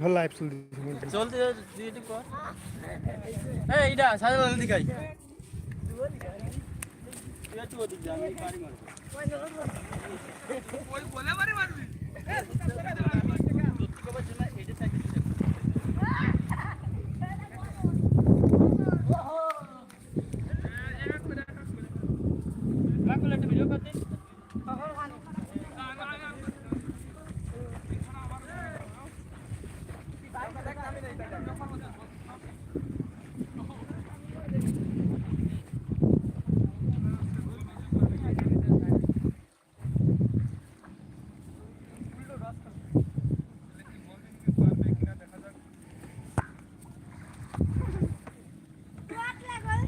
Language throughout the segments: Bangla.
ভালো লাইভ চলতে চলতে তুই একটু কর এই এটা সাদা লাল দিকাই ওই বলে মারি মারবি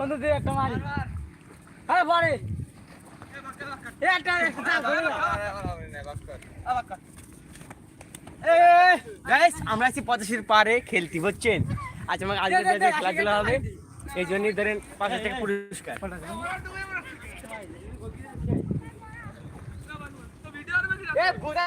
বন্ধু দিয়ে একটা মারি আরে পরে একটা গাইস আমরা আছি পঁচাশির পারে খেলতে বুঝছেন আজ আমাকে আজকে যে খেলাধুলা হবে এই জন্যই ধরেন পাঁচ হাজার টাকা পুরস্কার এ বুড়া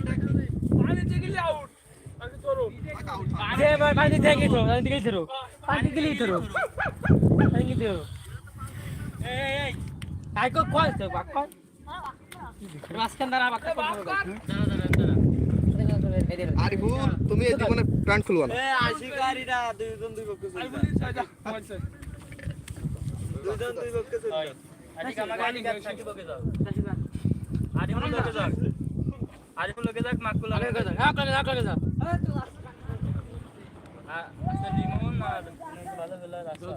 পানি থেকে তো পানি থেকে ধরো পানি দিলি ধরো পানি ধরো এই এই কাই কো কল তো বাক কল। রাস্তান দ্বারা বাক কল আরিফুল তুমি এই জীবনে প্যান্ট খুলবা না। এ আশিকারিরা দুইজন দুই পক্ষে দুইজন দুই পক্ষে চলছে আজকে আমাকে আনি গাছ থাকি পক্ষে যাও আরিফুল লোকে যাও আরিফুল লোকে যাক মাকুল আগে যাও হ্যাঁ করে যাও করে যাও হ্যাঁ লিমন আর ভালো ভালো রাস্তা